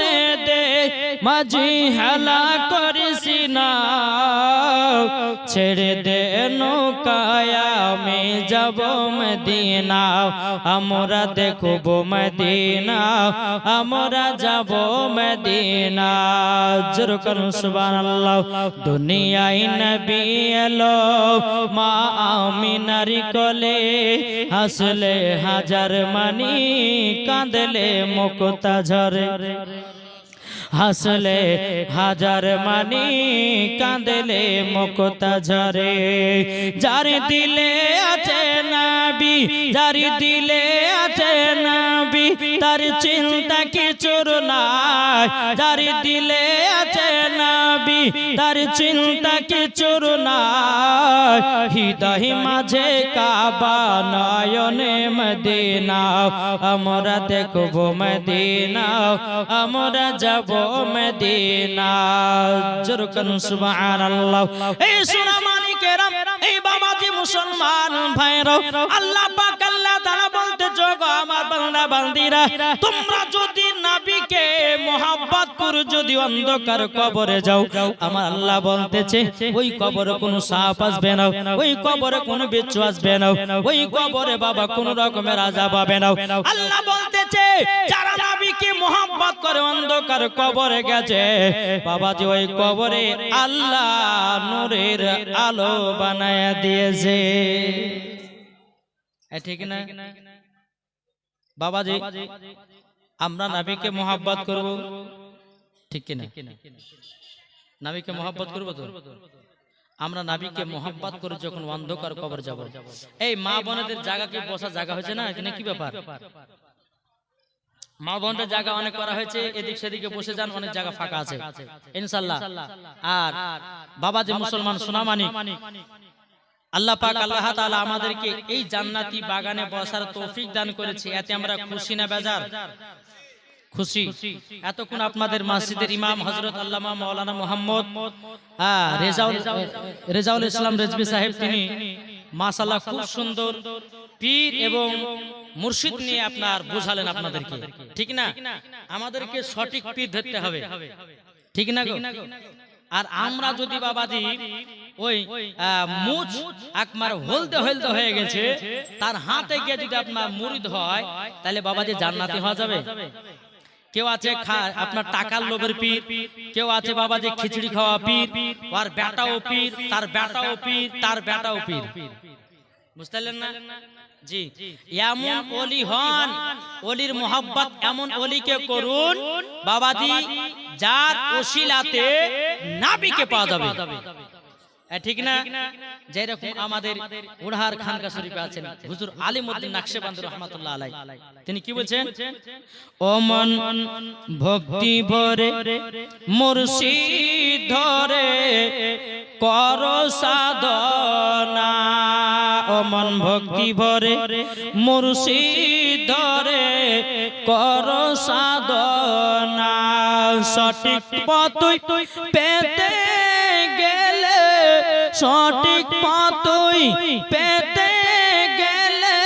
তুলে দে মাঝি হেলা করিস না। ছেড়ে দে আমি যাব মদিনা। আমরা দেখব মদিনা, আমরা যাব মদিনা। জোর করুন, সুবহানাল্লাহ। দুনিয়ায় নবী এলো, মা আমিনার কোলে হাসলে হাজার মানি, কাঁদলে মুক্তা ঝরে হাসলে হাজার মানি কাঁদলে মুক্তা ঝরে যার দিলে আছে নাবি যার দিলে আছে নাবি, তার চিন্তা কিছুর নাই। যার দিলে আছে নাবি, তার চিন্তা কিছুর নাই। হৃদয় মাঝে কাবা নয়নে মদিনা, আমরা দেখব মদিনা, আমরা যাব মদিনা। জোর করুন, সুবহানাল্লাহ। এই সোনা মানিকেরাম এই বাবাজি মুসলমান ভাইরা আল্লাহ বান্দা বান্দিরা, তোমরা যদি নবীকে মোহাব্বত করো, যদি অন্ধকার কবরে যাও, আমার আল্লাহ বলতেছে, ওই কবরে কোনো সাপ আসবে না, ওই কবরে কোনো বিচ্ছু আসবে না, ওই কবরে বাবা কোন রকমের আজাব হবে না। আল্লাহ বলতেছে, যারা নবীকে মোহাব্বত করে অন্ধকার কবরে গেছে বাবাজি ওই কবরে আল্লাহ নূরের আলো বানায় দিয়েছে। ঠিক না? বাবাজি আমরা নবীকে মোহাব্বত করব। ঠিক কিনা? নবীকে মোহাব্বত করব তো? আমরা নাবিকে মোহাব্বত করে যখন অন্ধকার কবর যাব। এই মা বোনেদের জায়গা কি বসা জায়গা হয়েছে না? এখানে কি ব্যাপার? মা বোনদের জায়গা অনেক করা হয়েছে এদিক সেদিকে বসে যান অনেক জায়গা ফাঁকা আছে। ইনশাল্লাহ। আর বাবা যে মুসলমান সোনামানি। আল্লাহ পাক আল্লাহ তাআলা আমাদেরকে এই জান্নাতি বাগানে বসার তৌফিক দান করেছে। এতে আমরা খুশি না বেজার? খুশি। এতক্ষণ আপনাদের মসজিদের ইমাম হযরত আল্লামা মাওলানা মোহাম্মদ হ্যাঁ রেজাউল রেজাউল ইসলাম রেজবি সাহেব তিনি মাশাআল্লাহ খুব সুন্দর পীর এবং মুর্শিদ নিয়ে আপনার বুঝালেন আপনাদেরকে। ঠিক না? আমাদেরকে সঠিক পীর ধরতে হবে। ঠিক না গো? আর আমরা যদি বাবাজি ওই আহ, মুচ আকমার হলদে হলদে হয়ে গেছে। তার হাতে গিয়ে যদি আপনার মুরিদ হয় তাহলে বাবাজি জান্নাতি হওয়া যাবে। কেউ আছে আপনার টাকার লোভের পীর। কেউ আছে বাবা যে খিচুড়ি খাওয়া পীর। আর বেটাও পীর তার বেটাও পীর তার বেটাও পীর। বুঝতে না? জি। এমন অলি হন অলির মোহাব্বত এমন অলিকে করুন বাবাজি যার ওসিলাতে নাবিকে পাওয়া যাবে। ঠিক না? যেরকম আমাদের উড়হার খানকা শরীফে আছেন হুজুর আলিমউদ্দিন নাকশবন্দি রহমাতুল্লাহ আলাই। তিনি কি বলছেন? ও মন ভক্তি ভরে মুর্শিদ ধরে কর সাধনা। ও মন ভক্তি ভরে মুর্শিদ ধরে কর সাধনা। সঠিক পথ পেতে সঠিক পথই পেতে গেলে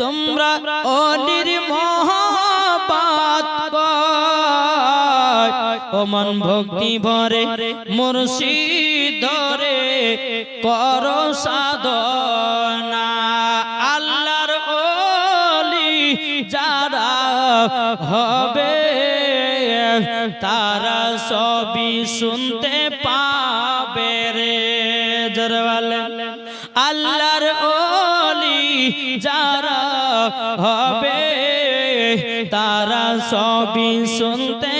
তোমরা অলির মহাবাত ও মন ভক্তি ভরে মুর্শিদ ধরে কর সাধনা। আল্লাহর অলি যারা হবে তারা সবই শুনতে পাবে রে জরওয়াল। আল্লাহর ওলি যারা হবে তারা সবই শুনতে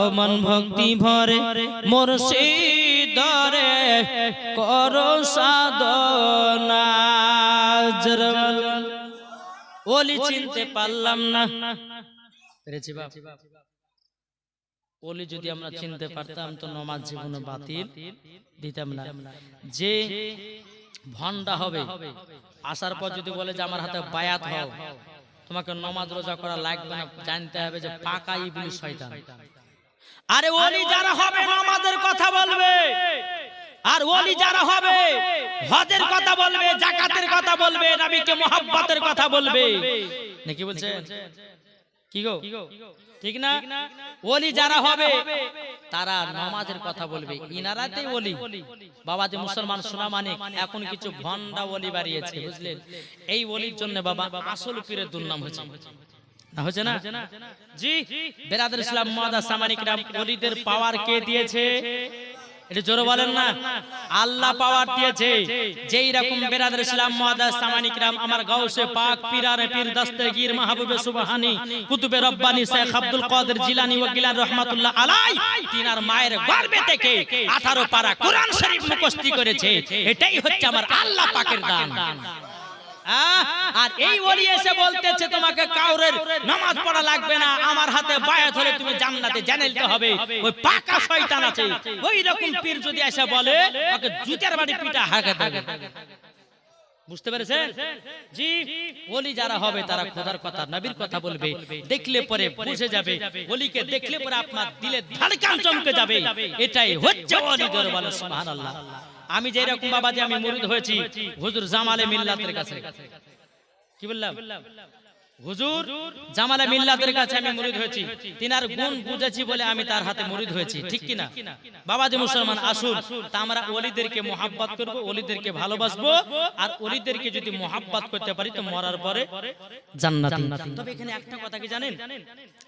ও মন ভক্তি ভরে মুর্শিদরে করো সাধনা। ওলি চিনতে পারলাম না। পেরেছি ওলি যদি আমরা চিনতে পারতাম তো নমাজ জীবনে বাতিল দিতাম না। যে ভন্ডা হবে আসার পর যদি বলে যে আমার হাতে বায়াত হও তোমাকে নমাজ রোজা করা লাগবে না জানতে হবে যে পাকা ইবলিস শয়তান। আরে ওলি যারা হবে নামাজের কথা বলবে। আর ওলি যারা হবে হজের কথা বলবে জাকাতের কথা বলবে নবীকে মোহাব্বতের কথা বলবে। নাকি বলছে? কি গো? ঠিক না? ওলি যারা হবে তারা নামাজের কথা বলবে। ইনারাতেই ওলি। বাবা যে মুসলমান সোনা মানে এখন কিছু ভন্ডা ওলি বাড়িয়েছে বুঝলেন? এই ওলির জন্য বাবা আসল পীরের দুর্নাম হয়েছে। না হচ্ছে না? জি বেরাদুল ইসলাম মাদা সামানিক রাম ওলিদের পাওয়ার কে দিয়েছে? এটা জোরে বলেন না। আল্লাহ পাওয়ার দিয়েছে। যেই রকম বেরাদুল ইসলাম মাদা সামানিক রাম আমার গাউসে পাক পীরানে পীর দস্তগীর মাহবুবে সুবহানি কুতুবে রব্বানি শেখ আব্দুল কাদের জিলানী ও গিলান রহমাতুল্লাহ আলাই তিনার মায়ের গর্ভে থেকে 18 পারা কোরআন শরীফ মুখস্থি করেছে। এটাই হচ্ছে আমার আল্লাহ পাকের দান। আর এই ওলি এসে বলতেছে তোমাকে কাউরের নামাজ পড়া লাগবে না আমার হাতে বায়াত হলে তুমি জান্নাতে জানাইতে হবে। ওই পাকা শয়তান আছে। ওই রকম পীর যদি এসে বলে ওকে জুতার বাড়ি পিটা হাঁকে দেবে বুঝতে পেরেছেন? জি ওলি যারা হবে তারা খোদার কথা নবীর কথা বলবে। দেখলে পরে বুঝে যাবে। ওলিকে দেখলে পরে আপনার দিলে ধড়কান চমকে যাবে। এটাই হচ্ছে ওলি দরবার সুবহানাল্লাহ। আমি যে রকম বাবা যে আমি মুরিদ হয়েছি হুজুর জামালে মিল্লাতের কাছে। কি বললাম? হুজুর জামালে মিল্লাতের কাছে আমি মুরিদ হয়েছি। তিনার গুণ বুঝেছি বলে আমি তার হাতে মুরিদ হয়েছি। ঠিক কি না বাবা যে মুসলমান আসুন। তা আমরা ওলিদেরকে মোহাব্বত করব ওলিদেরকে ভালোবাসবো। আর ওলিদেরকে যদি মোহাব্বত করতে পারি তো মরার পরে জান্নাত। তবে এখানে একটা কথা কি জানেন?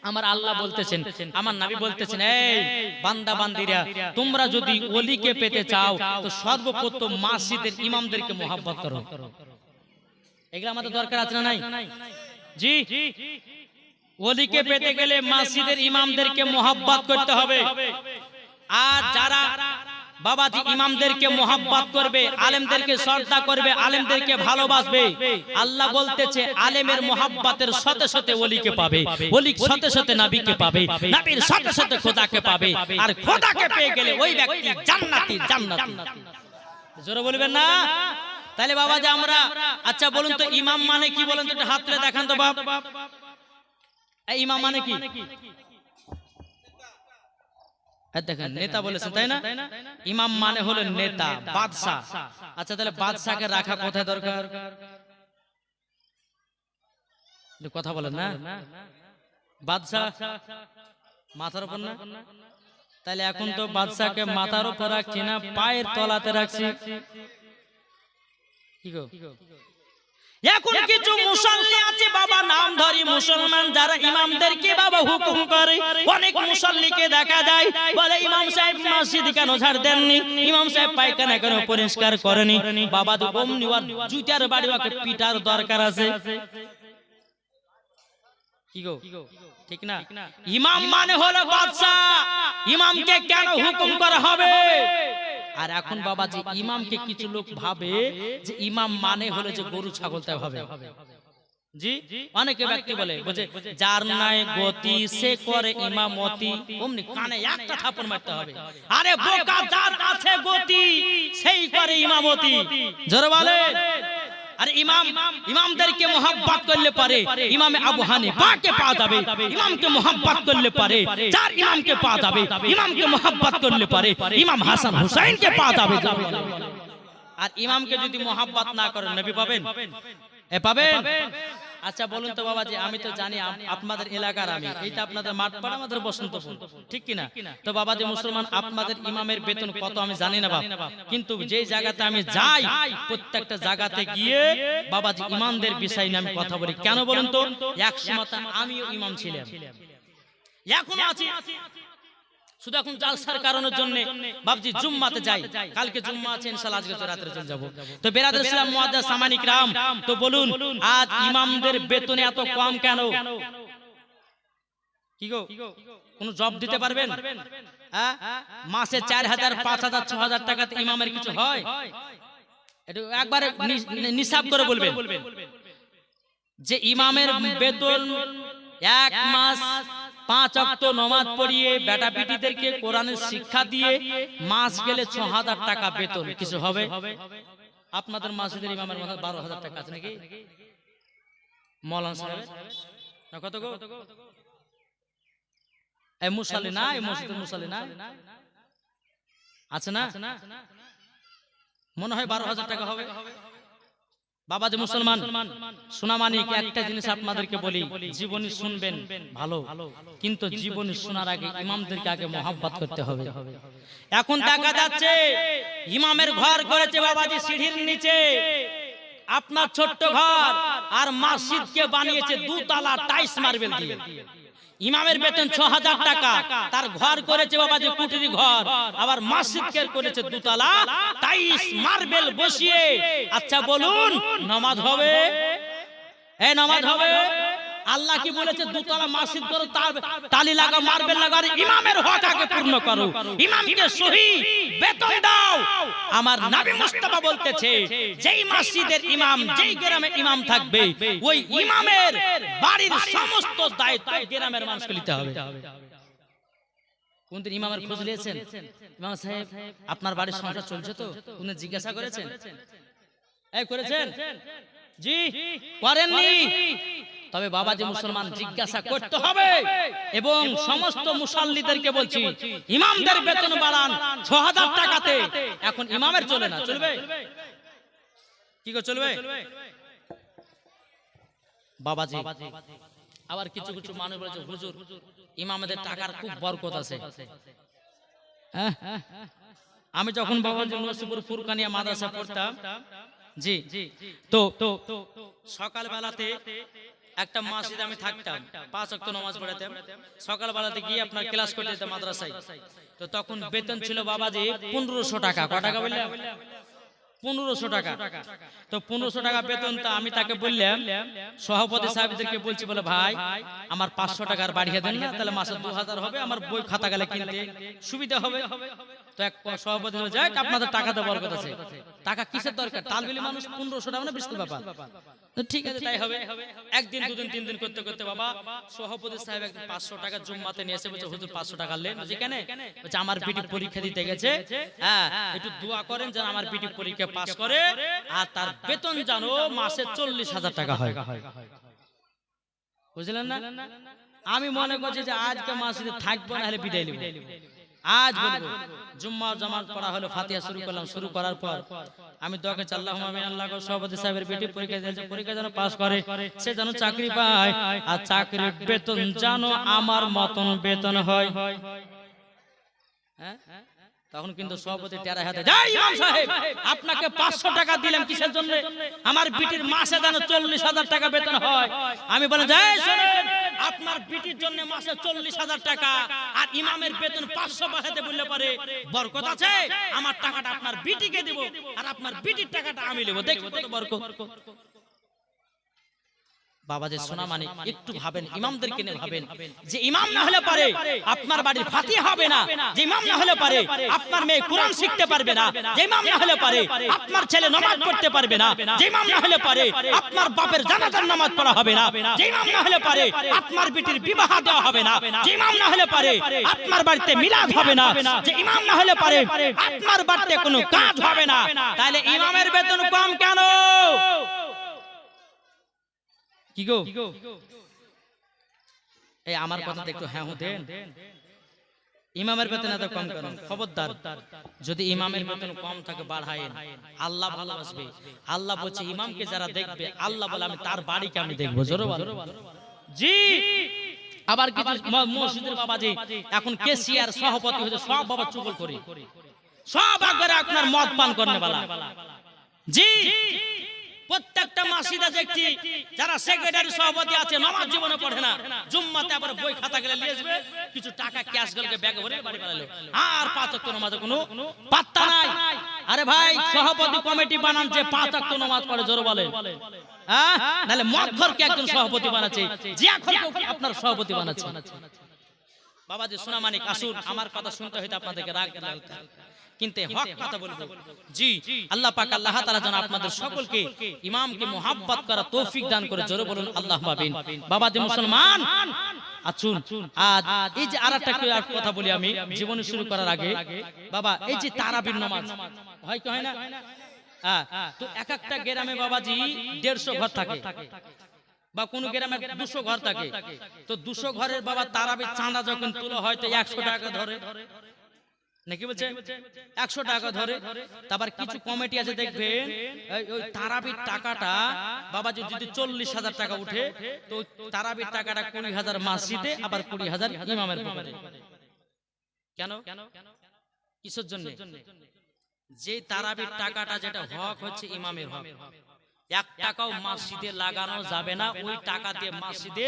আমার আল্লাহ বলতেছেন আমার নবী বলতেছেন এই বান্দা বান্দিরা তোমরা যদি ওলিকে পেতে চাও তো সর্বপ্রথম মসজিদের ইমামদেরকে মোহাব্বত করো। এগুলো আমাদের দরকার আছে না নাই? জি। ওলিকে পেতে গেলে মসজিদের ইমামদেরকে মোহাব্বত করতে হবে। আর যারা বাবাজি ইমামদেরকে মোহাব্বত করবে আলেমদেরকে শ্রদ্ধা করবে আলেমদেরকে ভালোবাসবে। আল্লাহ বলতেছে আলেমের মোহাব্বতের সাথে সাথে ওলিকে পাবে। ওলির সাথে সাথে নবীকে পাবে। নবীর সাথে সাথে খোদাকে পাবে। আর খোদাকে পেয়ে গেলে ওই ব্যক্তি জান্নাতি। জান্নাতি। জোরে বলবেন না? তাহলে বাবা যে আমরা আচ্ছা বলুন তো ইমাম মানে কি? বলেন তো হাত তুলে দেখান তো বাপ। ইমাম মানে কি? এই দেখেন নেতা বলেছে তাই না? ইমাম মানে হলো নেতা বাদশা আচ্ছা তাহলে বাদশাকে রাখা কোথায় দরকার? কথা বলেন না। বাদশা মাথার উপর না? তাহলে এখন তো বাদশাকে মাথার উপর রাখছি না পায়ের তলাতে রাখছি। এখন কিছু মুসল্লি আছে বাবা নাম ধরি মুসলমান যারা ইমামদেরকে বাবা হুকুম করে। অনেক মুসল্লিকে দেখা যায় বলে ইমাম সাহেব মসজিদ কেন ঝাড় দেননি? ইমাম সাহেব পায়খানা কেন পরিষ্কার করেনি? বাবা তো অমনি ওর জুতার বাড়ি ওকে পিটার দরকার আছে। ঠিক না? ইমাম মানে হলো বাদশা ইমামকে কেন হুকুম করা হবে? আর এখন বাবা যে ইমামকে কিছু লোক ভাবে যে ইমাম মানে হলো যে গরু ছাগল তাই ভাবে জি? অনেকে ব্যক্তি বলে বুঝে যার নাই গতি সে করে ইমামতি। অমনি কানে একটা থাপন মারতে হবে। আরে বোকা যার আছে গতি সেই করে ইমামতি। জোরে বলে আর ইমাম ইমামদেরকে মোহাম্মত করলে পারে। ইমামে আবু হানিফাকে পাওয়া যাবে। ইমামকে মোহাম্মত করলে পারে। চার ইমামকে পাওয়া যাবে। ইমামকে মোহাম্মত করলে পারে। ইমাম হাসান হুসাইনকে পাওয়া যাবে। আর ইমামকে যদি মোহাম্মত না করেন নবী পাবেন? এ পাবেন? আচ্ছা বলুন তো বাবাজি আমি তো জানি আপনাদের এলাকার আমি। এইটা আপনাদের মাঠপাড়া আমাদের বসন্তপুর। ঠিক কিনা? তো বাবাজি মুসলমান আপনাদের ইমামের বেতন কত আমি জানি না বাবা কিন্তু যে জায়গাতে আমি যাই প্রত্যেকটা জায়গাতে গিয়ে বাবাজি ইমামদের বিষয় নিয়ে আমি কথা বলি। কেন বলুন তো? এক সময় আমিও ইমাম ছিলাম। এখনও আছি। শুধু এখন জালসার কারণের জন্য বাবজি জুম্মাতে যাই। কালকে জুম্মা আছে ইনশাআল্লাহ আজকে তো রাতের জন্য যাব। তো বেরাদুল ইসলাম মুআদ্দাস সামানিক রাম। তো বলুন আজ ইমামদের বেতন এত কম কেন? কি গো? কোন জব দিতে পারবেন? হ্যাঁ? মাসে চার হাজার পাঁচ হাজার ছ হাজার টাকাতে ইমামের কিছু হয়? একটু একবারে নি- নিসাব করে বলবেন। যে ইমামের বেতন এক মাস পাঁচ অক্ট নমাজ পড়িয়ে বেটা বেটিদেরকে কোরআনের শিক্ষা দিয়ে মাস গেলে ছ হাজার টাকা বেতন। কিছু হবে? আপনাদের মাসিদের ইমামের মাথা বারো হাজার টাকা আছে নাকি? মৌলানা সাহেব কত গো? এই মুসালি না এই মসজিদের মুসালি না? আছে না? মনে হয় বারো হাজার টাকা হবে। বাবা যে মুসলমান সোনামানিক একটা জিনিস আপনাদেরকে বলি জীবনী শুনবেন ভালো। কিন্তু জীবনী শোনার আগে ইমামদেরকে আগে মহাব্বত করতে হবে। এখন দেখা যাচ্ছে ইমামের ঘর করেছে বাবাজি সিঁড়ির নিচে। আপনার ছোট্ট ঘর আর মসজিদকে বানিয়েছে দুতলা টাইস মার্বেল দিয়ে। ইমামের বেতন ছ হাজার টাকা। তার ঘর করেছে বাবা যে কুটির ঘর। আবার মসজিদকে করেছে দুতলা। টাইস, মার্বেল বসিয়ে। আচ্ছা বলুন, নামাজ হবে? এ, নামাজ হবে? আল্লাহ কি বলেছে, দুতলা মসজিদ করো, তার তালি লাগা, মার্বেল লাগা ইমামের হক আগে পূর্ণ করো। ইমামকে সহি বেতন দাও। আমার নবী মুস্তাফা বলতেছে যেই মসজিদের ইমাম যেই গ্রামের ইমাম থাকবে ওই ইমামের বাড়ির সমস্ত দায়িত্ব গ্রামের মানুষকে নিতে হবে। কোনদিন ইমামের খোঁজ নিয়েছেন? ইমাম সাহেব আপনার বাড়ির সংসার চলছে তো? কোনদিন জিজ্ঞাসা করেছেন? এই করেছেন? জি করেননি। তবে বাবা যে মুসলমান জিজ্ঞাসা করতে হবে এবং সমস্ত মুসল্লিদেরকে বলছি ইমামদের বেতন বাড়ান ছ হাজার টাকাতে। এখন ইমামের চলে না চলবে? কি করে চলবে? বাবাজি আবার কিছু কিছু মানুষ বলেছে হুজুর ইমামদের টাকার খুব বরকত আছে। হ্যাঁ? আমি যখন বাবাজি নসিপুর ফুরকানিয়া মাদ্রাসা পড়তাম জি জি তো সকাল বেলাতে একটা মসজিদ আমি থাকতাম পাঁচ অক্ট নামাজ পড়াতাম। সকাল বেলাতে গিয়ে আপনার ক্লাস করতে যেতাম মাদ্রাসায়। তো তখন বেতন ছিল বাবাজি পনেরোশো টাকা ক টাকা বললাম পনেরোশো টাকা। তো পনেরোশো টাকা বেতন তা আমি তাকে বললাম সভাপতি সাহেবদেরকে বলছি বলে ভাই আমার পাঁচশো টাকার বাড়িয়ে দেন না তাহলে মাসে দু হাজার হবে আমার বই খাতা গেলে কিনতে সুবিধা হবে। আমার বিটি পরীক্ষা দিতে গেছে। হ্যাঁ একটু দোয়া করেন যেন আমার বিটি পরীক্ষা পাস করে, আর তার বেতন জানো মাসে চল্লিশ হাজার টাকা হয়। বুঝলেন না? আমি মনে করছি যে আজকে মাসে থাকব না হলে বিদায় আজ বলব জুম্মা জামাত পড়া হলো ফাতিহা শুরু করলাম শুরু করার পর। আমি দোয়াকে চাল্লাহ আমিন আল্লাহ সভাপতি সাহেবের বেটি পরীক্ষা দিয়েছে পরীক্ষা যেন পাস করে সে যেন চাকরি পায় আর চাকরির বেতন জানো আমার মতন বেতন হয়। হ্যাঁ? তখন কিন্তু সভাপতি টেরা হাতে যাই ইমাম সাহেব আপনাকে পাঁচশো টাকা দিলাম কিসের জন্য? আমার বিটির মাসে যেন চল্লিশ হাজার টাকা বেতন হয়। আমি বলে যাই আপনার বিটির জন্য মাসে চল্লিশ হাজার টাকা আর ইমামের বেতন পাঁচশো পাঠাতে বললে পারে বরকত আছে? আমার টাকাটা আপনার বিটিকে দিব আর আপনার বিটির টাকাটা আমি নেব। দেখব কত বরকত। বাবা যে সোনা মানে একটু ভাবেন ইমামদেরকে নিয়ে ভাবেন যে ইমাম না হলে পারে আপনার বাড়ির ফাতি হবে না যে ইমাম না হলে পারে আপনার মেয়ে কোরআন শিখতে পারবে না যে ইমাম না হলে পারে আপনার ছেলে নামাজ পড়তে পারবে না যে ইমাম না হলে পারে আপনার বাপের জানাজার নামাজ পড়া হবে না যে ইমাম না হলে পারে আপনার বিটির বিবাহ দেওয়া হবে না যে ইমাম না হলে পারে আপনার বাড়িতে মিলাদ হবে না যে ইমাম না হলে পারে আপনার বাড়িতে কোনো কাজ হবে না তাহলে ইমামের বেতন কম কেন কি গো? এই আমার কথাতে একটু হ্যাঁ হু দেন। ইমামের বেতন এত কম করেন খবরদার যদি ইমামের বেতন কম থাকে বাড়ায়েন আল্লাহ ভালোবাসবে। আল্লাহ বলছে ইমামকে যারা দেখবে আল্লাহ বলে আমি তার বাড়িকে আমি দেখব। জোরে জি। আবার মসজিদের বাবাজি এখন কেসিআর সভাপতি হয়েছে সব বাবা চুগল করে। সব একবারে আপনার মদ পান করনে বালা। জি। প্রত্যেকটা মাসিদা দেখছি যারা সেক্রেটারি সভাপতি আছে নামাজ জীবনে পড়ে না। জুম্মাতে আবার বই খাতা গেলে নিয়ে আসবে। কিছু টাকা ক্যাশ গেলকে ব্যাগে ভরে বাড়ি পালালো। আর পাঁচ অক্ট নামাজে কোনো পাত্তা নাই। আরে ভাই সভাপতি কমিটি বানাচ্ছে পাঁচ অক্ট নামাজ পড়ে জোর বলে হ্যাঁ? নাহলে মদ ঘরকে একজন সভাপতি বানাচ্ছে। জিয়া ঘরকে আপনার সভাপতি বানাচ্ছে? বাবাজি সোনা মানিক আসুন। আমার কথা শুনতে হইতে আপনাদেরকে রাগ লাগতে কিন্তু হক কথা বলব। জি আল্লাহ পাক আল্লাহ তাআলা যেন আপনাদের সকলকে ইমামকে মোহাব্বত করা তৌফিক দান করে জোরে বলুন আল্লাহ মাবিন বাবাজি মুসলমান! আছুন আজ এই যে আরেকটা কি আর কথা বলি আমি জীবনী শুরু করার আগে বাবা এই যে তারাবির নামাজ হয় কি হয় না? হ্যাঁ, তো এক একটা গ্রামে বাবাজি দেড়শো ঘর থাকে। বা কোন গ্রামে দুশো ঘর থাকে। তো দুশো ঘরের বাবা তারাবির চাঁদা যখন তুলো হয় তো একশো টাকা ধরে। নাকি বলছে? একশো টাকা ধরে তারপর কিছু কমিটি আছে দেখবেন। ওই তারাবির টাকাটা বাবা যদি চল্লিশ হাজার টাকা উঠে তো তারাবির টাকাটা কুড়ি হাজার মসজিদে আবার কুড়ি হাজার ইমামের পকেটে। কেন? কিসের জন্য? যে তারাবির টাকাটা যেটা হক হচ্ছে ইমামের হক। এক টাকাও মাসিদে লাগানো যাবে না ওই টাকা দিয়ে মসজিদে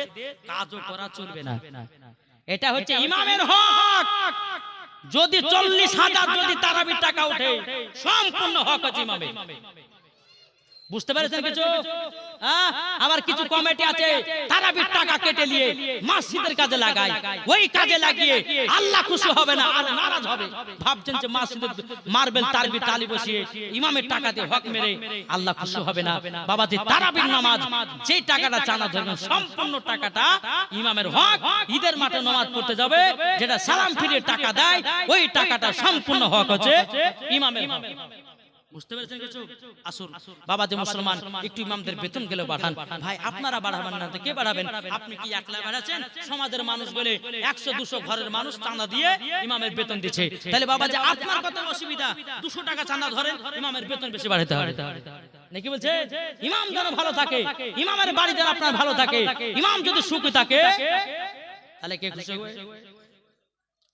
কাজও করা চলবে না। এটা হচ্ছে ইমামের হক! যদি চল্লিশ হাজার যদি তারাবির টাকা উঠে সম্পূর্ণ হক আছে বুঝতে পেরেছেন কিছু? আবার কিছু কমিটি আছে তারাবির টাকা কেটে নিয়ে মসজিদের কাজে লাগায়। ওই কাজে লাগিয়ে আল্লাহ খুশি হবে না আর নারাজ হবে। ভাবছেন যে মসজিদের মার্বেল তারবি তালি বসিয়ে ইমামের টাকা দিয়ে হক মেরে আল্লাহ খুশি হবে না। বাবা যে তারাবির নামাজ যে টাকাটা চানা ধরবেন সম্পূর্ণ টাকাটা ইমামের হক ঈদের মাঠে নামাজ পড়তে যাবে যেটা সালাম ফিরে টাকা দেয় ওই টাকাটা সম্পূর্ণ হক হচ্ছে ইমামের বুঝতে পেরেছেন কিছু? আসুন। বাবা যে মুসলমান একটু ইমামদের বেতন গেলে ভাই আপনারা বাড়াবেন না কে বাড়াবেন আপনি কি একলা বাড়াচ্ছেন? সমাজের মানুষ বলে একশো দুশো ঘরের মানুষ চাঁদা দিয়ে ইমামের বেতন দিচ্ছে। তাহলে বাবা যে আপনার কত অসুবিধা? দুশো টাকা চাঁদা ধরেন ইমামের বেতন বেশি বাড়াতে হবে। নাকি বলছে? ইমাম যেন ভালো থাকে। ইমামের বাড়ি যেন আপনার ভালো থাকে। ইমাম যদি সুখী থাকে তাহলে কে খুশি হবে জোরে বলে সুবহানাল্লাহ যাই হোক বাবাজি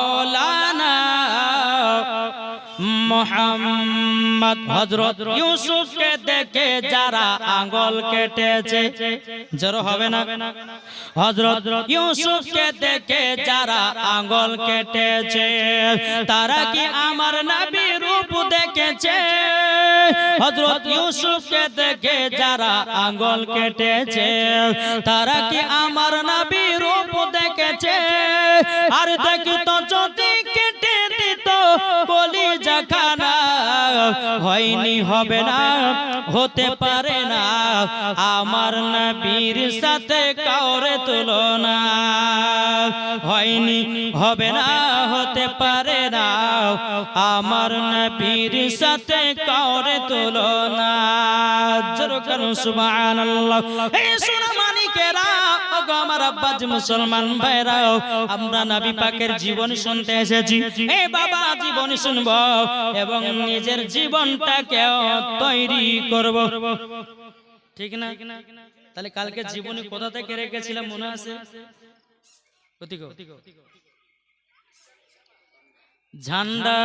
মোহাম্মদ হজরত ইউসুফকে দেখে যারা আঙ্গল কেটেছে জড়ো হবে না? হজরত ইউসুফকে দেখে যারা আঙ্গল কেটেছে, তারা কি আমার নবী রূপ দেখেছে? হজরত ইউসুফকে দেখে যারা আঙ্গল কেটেছে, তারা কি আমার নবী রূপ দেখেছে? আর দেখতো যদি কেটে জাখানা হয়নি, হবে না, হতে পারে না। আমার নবীর সাথে কাউরে তুলনা হয়নি, হবে না, হতে পারে না। আমার নবীর সাথে কাউরে তুলনা। জোর করুন সুবহানাল্লাহ। এই সোনা ওগো আমার আব্বাজ মুসলমান ভাইরাও, আমরা নবী পাকের জীবন শুনতে এসেছি। এ বাবা, জীবন শুনব এবং নিজের জীবনটাকে তৈরি করব। ঠিক না? তাহলে কালকে জীবনী কোথা থেকে রেখেছিলাম মনে আছে? ঝান্ডা